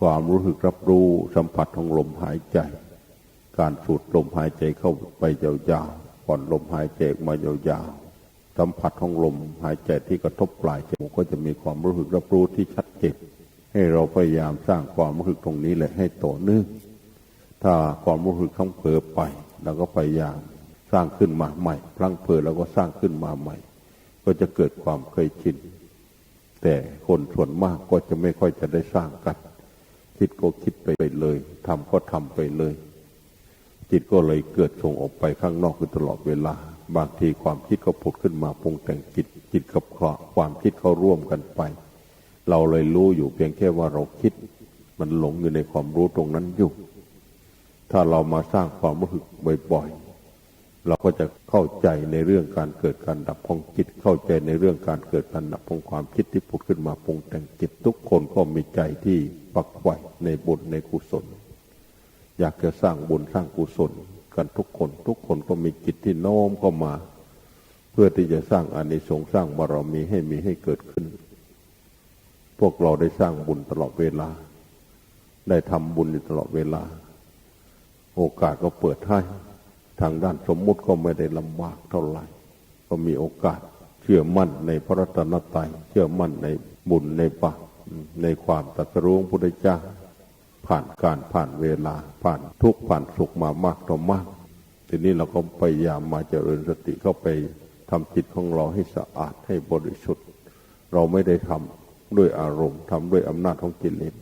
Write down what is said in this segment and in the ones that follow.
ความรู้สึกรับรู้สัมผัสของลมหายใจ การสูดลมหายใจเข้าไปยาวๆผ่อนลมหายใจออกมายาวๆสัมผัสของลมหายใจที่กระทบปลายจมูกก็จะมีความรู้สึกรับรู้ที่ชัดเจนให้เราพยายามสร้างความรู้สึกตรงนี้แหละให้ต่อเนื่องถ้าความรู้สึกทั้งเผลอไปเราก็พยายามสร้างขึ้นมาใหม่พลังเผลอเราก็สร้างขึ้นมาใหม่ ก็จะเกิดความเคยชินแต่คนส่วนมากก็จะไม่ค่อยจะได้สร้างกัน คิดก็คิดไปเลยทำก็ทำไปเลย จิตก็เลยเกิดส่งออกไปข้างนอกคือตลอดเวลา บางทีความคิดก็ผุดขึ้นมาปรุงแต่งจิต จิตกับความคิดเขาร่วมกันไป เราเลยรู้อยู่เพียงแค่ว่าเราคิด มันหลงอยู่ในความรู้ตรงนั้นอยู่ ถ้าเรามาสร้างความรู้สึกบ่อยๆ เราก็จะเข้าใจในเรื่องการเกิดการดับของจิต เข้าใจในเรื่องการเกิดการดับของความคิดที่ผุดขึ้นมาปรุงแต่งจิตทุกคนก็มีใจที่ปักไว้ในบุญในกุศล อยากจะสร้างบุญสร้างกุศล กันทุกคนทุกคนก็มีจิตที่โน้มเข้ามา เพื่อที่จะสร้างอานิสงส์สร้างบารมีให้มีให้เกิดขึ้น พวกเราได้สร้างบุญตลอดเวลา ได้ทำบุญอยู่ตลอดเวลา โอกาสก็เปิดให้ ทางด้านสมมุติก็ไม่ได้ลำบากเท่าไหร่ ก็มีโอกาสเชื่อมั่นในพระรัตนตรัยเชื่อมั่นในบุญในบาปในความตรัสรู้พุทธเจ้าผ่านการผ่านเวลาผ่านทุกข์ผ่านสุขมามากต่อมาก ทีนี้เราก็พยายามมาเจริญสติเข้าไปทำจิตของเราให้สะอาดให้บริสุทธิ์ เราไม่ได้ทำด้วยอารมณ์ทำด้วยอำนาจของกิเลส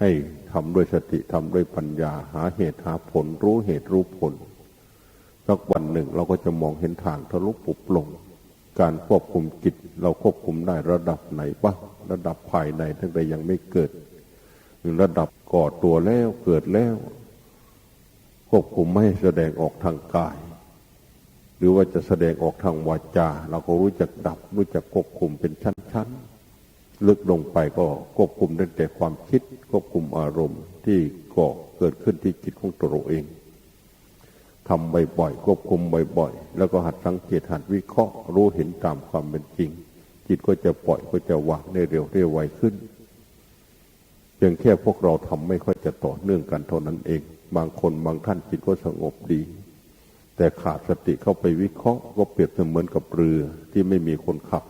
ให้ทำด้วยสติทำด้วยปัญญา หาเหตุหาผลรู้เหตุรู้ผล สักวันหนึ่งเราก็จะมองเห็นทางทะลุปุบลง การควบคุมจิตเราควบคุมได้ระดับไหนบ้างระดับภายในตั้งแต่ยังไม่เกิดระดับก่อตัวแล้วเกิดแล้ว ควบคุมไม่แสดงออกทางกาย หรือว่าจะแสดงออกทางวาจา เราก็รู้จักดับ รู้จักควบคุมเป็นชั้นๆลึกลงไปก็ควบคุมตั้งแต่ความคิดควบคุมอารมณ์ที่ก่อเกิดขึ้นที่จิตของตัวเราเอง ทำบ่อยๆควบคุมบ่อยๆแล้วก็หัดสังเกตหัดวิเคราะห์รู้เห็นตามความเป็นจริง จิตก็จะปล่อยก็จะวางได้เร็วได้ไวขึ้นเพียงแค่พวกเราทำไม่ค่อยจะต่อเนื่องกันเท่านั้นเอง บางคนบางท่านจิตก็สงบดี แต่ขาดสติเข้าไปวิเคราะห์ก็เปรียบเสมือนกับเรือที่ไม่มีคนขับ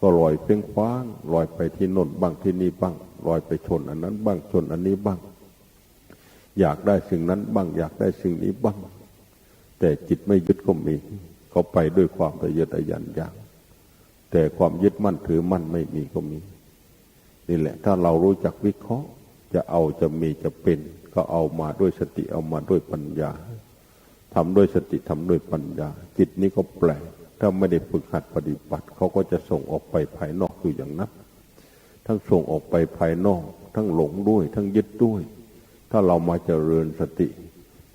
ก็ลอยเพ่งคว้างลอยไปที่โน่นบ้างที่นี่บ้างลอยไปชนอันนั้นบ้างชนอันนี้บ้าง อยากได้สิ่งนั้นบ้างอยากได้สิ่งนี้บ้าง แต่จิตไม่ยึดก็มี เขาไปด้วยความทะเยอทะยานอย่างแต่ความยึดมั่นถือมั่นไม่มีก็มี นี่แหละ ถ้าเรารู้จักวิเคราะห์ จะเอาจะมีจะเป็น ก็เอามาด้วยสติเอามาด้วยปัญญาทำด้วยสติทำด้วยปัญญา จิตนี้ก็แปลกถ้าไม่ได้ฝึกหัดปฏิบัติ เขาก็จะส่งออกไปภายนอกอยู่อย่างนั้นทั้งส่งออกไปภายนอก ทั้งหลงด้วย ทั้งยึดด้วย ถ้าเรามาเจริญสติ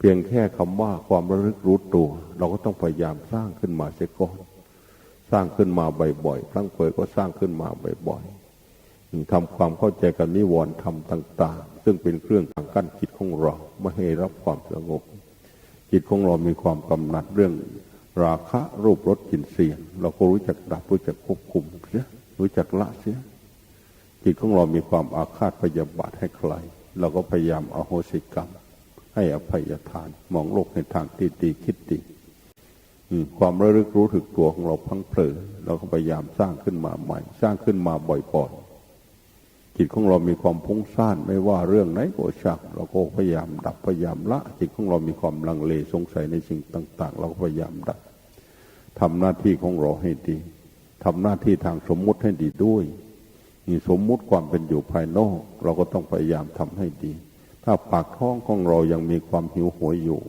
พียงแค่คำว่าความระลึกรู้ตัว เราก็ต้องพยายามสร้างขึ้นมาเสียก่อนสร้างขึ้นมาบ่อยๆครั้งเผยก็สร้างขึ้นมาบ่อยๆทำความเข้าใจกับนิวรณ์ธรรมต่าง ๆ ซึ่งเป็นเครื่องทางกั้นจิตของเราไม่ให้รับความสงบ จิตของเรามีความกำหนัดเรื่อง ราคะรูปรสกลิ่นเสียง เราก็รู้จักดับรู้จักควบคุมเสียรู้จักละเสียจิตของเรามีความอาฆาตพยาบาทให้ใครเราก็พยายามอโหสิกรรม ให้อภัยทาน มองโลกในทางที่ดีคิดดีความระลึกรู้ถึกตัวของเราพังเผลอเราก็พยายามสร้างขึ้นมาใหม่ สร้างขึ้นมาบ่อยๆจิตของเรามีความพุ่งซ่านไม่ว่าเรื่องไหนก็ชักเราก็พยายามดับพยายามละ จิตของเรามีความลังเลสงสัยในสิ่งต่าง ๆ เราก็พยายามดับทำหน้าที่ของเราให้ดีทำหน้าที่ทางสมมุติให้ดีด้วยมีสมมุติความเป็นอยู่ภายนอก เราก็ต้องพยายามทำให้ดี ถ้าปากท้องของเรายังมีความหิวโหยอยู่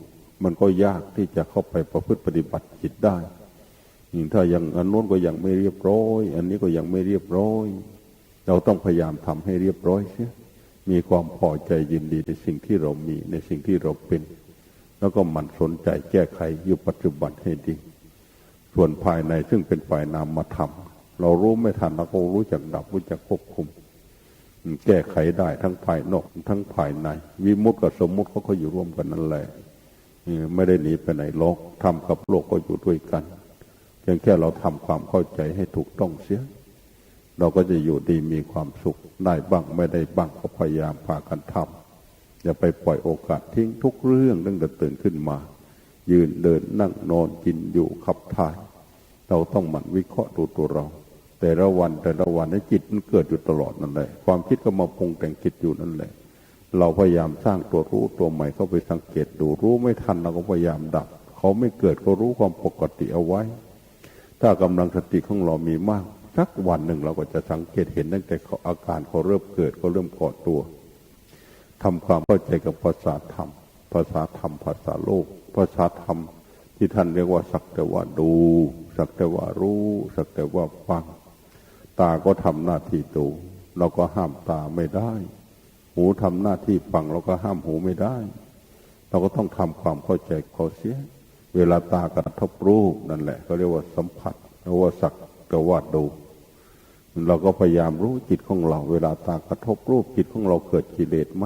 มันก็ยากที่จะเข้าไปประพฤติปฏิบัติจิตได้ยิ่งถ้ายังอันโน้นก็ยังไม่เรียบร้อย อันนี้ก็ยังไม่เรียบร้อย เราต้องพยายามทำให้เรียบร้อยเสียมีความพอใจยินดีในสิ่งที่เรามีในสิ่งที่เราเป็น แล้วก็มันสนใจแก้ไขอยู่ปัจจุบันให้ดี ส่วนภายในซึ่งเป็นฝ่ายนามธรรมเรารู้ไม่ทันเราก็รู้จักดับรู้จักควบคุม แก้ไขได้ทั้งภายนอกทั้งภายใน วิมุตติกับสมมุติเขาก็อยู่ร่วมกันนั่นแหละไม่ได้หนีไปไหนโลกทำกับโลกก็อยู่ด้วยกันเพียงแค่เราทำความเข้าใจให้ถูกต้องเสีย เราก็จะอยู่ดีมีความสุขได้บ้างไม่ได้บ้างก็พยายามพากันทำอย่าไปปล่อยโอกาสทิ้งทุกเรื่องตั้งแต่ตื่นขึ้นมา ยืนเดินนั่งนอนกินอยู่ขับถ่าย เราต้องหมั่นวิเคราะห์ดูตัวเรา แต่ละวันแต่ละวันนี้จิตมันเกิดอยู่ตลอดนั่นแหละความคิดก็มาปรุงแต่งจิตอยู่นั่นแหละ เราพยายามสร้างตัวรู้ตัวใหม่เข้าไปสังเกตดูรู้ไม่ทันเราก็พยายามดับ เขาไม่เกิดก็รู้ความปกติเอาไว้ ถ้ากำลังสติของเรามีมากสักวันหนึ่งเราก็จะสังเกตเห็นตั้งแต่อาการเขาเริ่มเกิดเขาเริ่มก่อตัวทำความเข้าใจกับภาษาธรรม ภาษาธรรมภาษาโลก ภาษาธรรมที่ท่านเรียกว่าสักแต่ว่าดู สักแต่ว่ารู้ สักแต่ว่าฟัง ตาก็ทำหน้าที่ดูเราก็ห้ามตาไม่ได้ หูทำหน้าที่ฟังเราก็ห้ามหูไม่ได้ เราก็ต้องทำความเข้าใจเขาเสีย เวลาตากระทบรูปนั่นแหละเขาเรียกว่าสัมผัสเรียกว่าสักแต่ว่าดู เราก็พยายามรู้จิตของเรา เวลาตากระทบรูปจิตของเราเกิดกิเลสไหม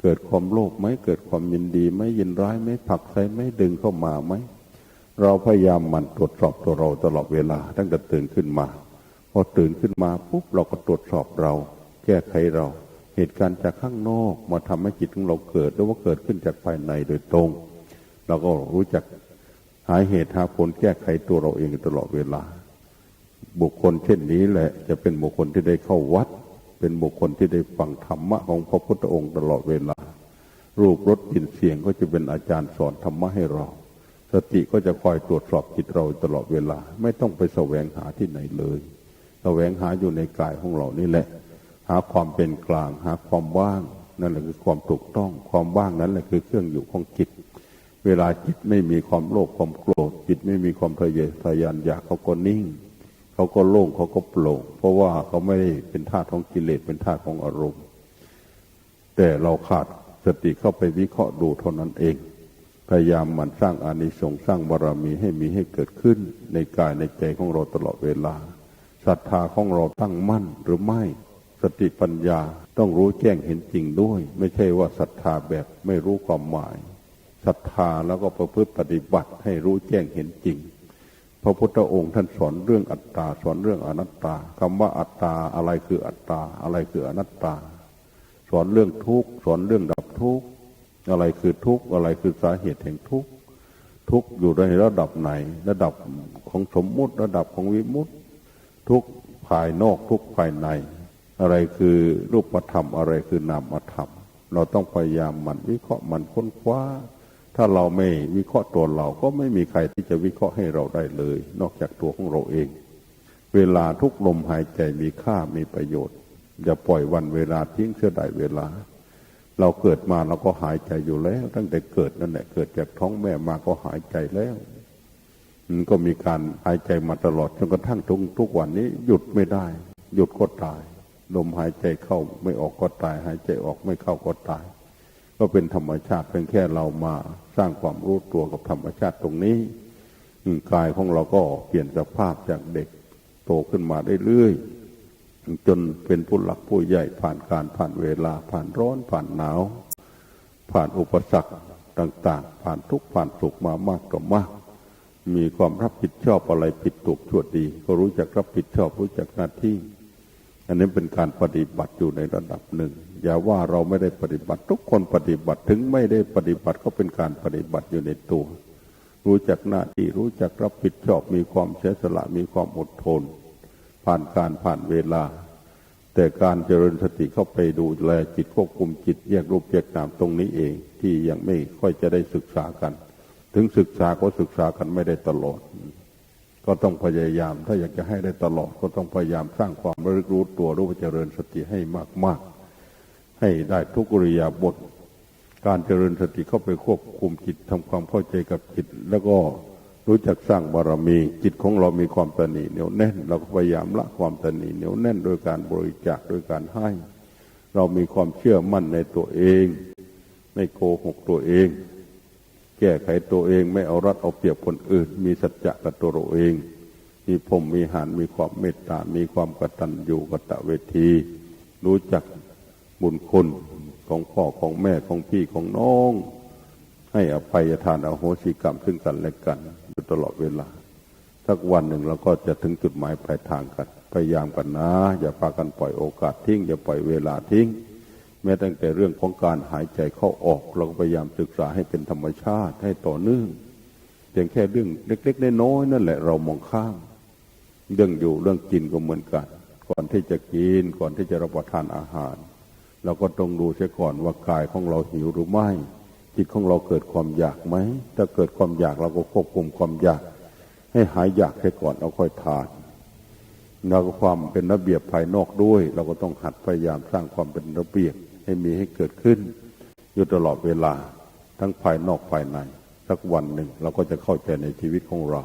เกิดความโลภไหมเกิดความยินดีไหมยินร้ายไหมผลักใส่ไหมดึงเข้ามาไหมเราพยายามมันตรวจสอบตัวเราตลอดเวลาตั้งแต่ตื่นขึ้นมา พอตื่นขึ้นมาปุ๊บเราก็ตรวจสอบเรา แก้ไขเรา เหตุการณ์จากข้างนอกมาทำให้จิตของเราเกิดหรือว่าเกิดขึ้นจากภายในโดยตรง เราก็รู้จักหาเหตุหาผลแก้ไขตัวเราเองตลอดเวลา บุคคลเช่นนี้แหละ จะเป็นบุคคลที่ได้เข้าวัด เป็นบุคคลที่ได้ฟังธรรมะของพระพุทธองค์ตลอดเวลา รูปรสกลิ่นเสียงก็จะเป็นอาจารย์สอนธรรมะให้เรา สติก็จะคอยตรวจสอบจิตเราตลอดเวลา ไม่ต้องไปแสวงหาที่ไหนเลย แสวงหาอยู่ในกายของเรานี่แหละ หาความเป็นกลาง หาความว่าง นั่นแหละคือความถูกต้อง ความว่างนั้นแหละคือเครื่องอยู่ของจิต เวลาจิตไม่มีความโลภความโกรธ จิตไม่มีความทะเยอทะยานอยากเขาก็นิ่ง เขาก็โล่งเขาก็โปร่ง เพราะว่าเขาไม่ได้เป็นธาตุของกิเลสเป็นธาตุของอารมณ์ แต่เราขาดสติเข้าไปวิเคราะห์ดูเท่านั้นเองพยายามหมั่นสร้างอานิสงส์สร้างบารมีให้มีให้เกิดขึ้นในกายในใจของเราตลอดเวลา ศรัทธาของเราตั้งมั่นหรือไม่ สติปัญญาต้องรู้แจ้งเห็นจริงด้วย ไม่ใช่ว่าศรัทธาแบบไม่รู้ความหมายศรัทธาแล้วก็ประพฤติปฏิบัติให้รู้แจ้งเห็นจริง พระพุทธองค์ท่านสอนเรื่องอัตตาสอนเรื่องอนัตตาคำว่าอัตตาอะไรคืออัตตา อะไรคืออนัตตา สอนเรื่องทุกข์สอนเรื่องดับทุกข์อะไรคือทุกข์อะไรคือสาเหตุแห่งทุกข์ทุกข์อยู่ในระดับไหน ระดับของสมมุติระดับของวิมุตติ ทุกภายนอกทุกภายใน อะไรคือรูปธรรม อะไรคือนามธรรม เราต้องพยายามมันวิเคราะห์มันค้นคว้า ถ้าเราไม่วิเคราะห์ตัวเราก็ไม่มีใครที่จะวิเคราะห์ให้เราได้เลย นอกจากตัวของเราเอง เวลาทุกลมหายใจมีค่ามีประโยชน์อย่าปล่อยวันเวลาทิ้งเสียดายเวลา เราเกิดมาเราก็หายใจอยู่แล้ว ตั้งแต่เกิดนั่นแหละเกิดจากท้องแม่มาก็หายใจแล้ว มันก็มีการหายใจมาตลอดจนกระทั่งทุกทุกวันนี้หยุดไม่ได้ หยุดก็ตาย ลมหายใจเข้าไม่ออกก็ตาย หายใจออกไม่เข้าก็ตาย ก็เป็นธรรมชาติเพียงแค่เรามาสร้างความรู้ตัวกับธรรมชาติตรงนี้กายของเราก็เปลี่ยนสภาพจากเด็กโตขึ้นมาเรื่อยๆจนเป็นผู้หลักผู้ใหญ่ผ่านการผ่านเวลาผ่านร้อนผ่านหนาว ผ่านอุปสรรคต่าง ๆ ผ่านทุกข์ผ่านสุขมามากต่อมาก มีความรับผิดชอบอะไรผิดถูกชั่วดี ก็รู้จักรับผิดชอบรู้จักหน้าที่ อันนี้เป็นการปฏิบัติอยู่ในระดับหนึ่ง อย่าว่าเราไม่ได้ปฏิบัติ ทุกคนปฏิบัติถึงไม่ได้ปฏิบัติก็เป็นการปฏิบัติอยู่ในตัว รู้จักหน้าที่รู้จักรับผิดชอบมีความเสียสละมีความอดทน ผ่านการผ่านเวลา แต่การเจริญสติเข้าไปดูแลจิตควบคุมจิตแยกรูปแยกนามตรงนี้เองที่ยังไม่ค่อยจะได้ศึกษากัน ถึงศึกษาก็ศึกษากันไม่ได้ตลอด ก็ต้องพยายาม ถ้าอยากจะให้ได้ตลอด ก็ต้องพยายามสร้างความระลึกรู้ตัวรู้เจริญสติให้มาก ๆ ให้ได้ทุกอริยาบท การเจริญสติเข้าไปควบคุมจิตทำความเข้าใจกับจิต แล้วก็รู้จักสร้างบารมี จิตของเรามีความตนีเหนียวแน่น เราก็พยายามละความตนีเหนียวแน่นโดยการบริจาคโดยการให้ เรามีความเชื่อมั่นในตัวเอง ไม่โกหกตัวเอง ก้ไขตัวเอง ไม่เอารัดเอาเปรียบคนอื่น มีสัจจะกับตัวเราเอง มีผมมีหานมีความเมตตา มีความกตัญญูกตเวที รู้จักบุญคุณของพ่อของแม่ของพี่ของน้อง ให้อภัยทานอโหสิกรรมซึ่งกันและกันอยู่ตลอดเวลา สักวันหนึ่งเราก็จะถึงจุดหมายปลายทางกัน พยายามกันนะ อย่าพากันปล่อยโอกาสทิ้ง อย่าปล่อยเวลาทิ้ง แม้ตั้งแต่เรื่องของการหายใจเข้าออก เราก็พยายามศึกษาให้เป็นธรรมชาติให้ต่อเนื่องเพียงแค่เรื่องเล็กๆน้อยๆนั่นแหละเรามองข้ามเรื่องอยู่เรื่องกินก็เหมือนกัน ก่อนที่จะกินก่อนที่จะรับประทานอาหาร เราก็ต้องดูเสียก่อนว่ากายของเราหิวหรือไม่ จิตของเราเกิดความอยากไหมถ้าเกิดความอยากเราก็ควบคุมความอยาก ให้หายอยากเสียก่อนเอาค่อยทานเราก็ความเป็นระเบียบภายนอกด้วย เราก็ต้องหัดพยายามสร้างความเป็นระเบียบ ให้มีให้เกิดขึ้น อยู่ตลอดเวลาทั้งภายนอกภายใน สักวันหนึ่งเราก็จะเข้าใจในชีวิตของเรา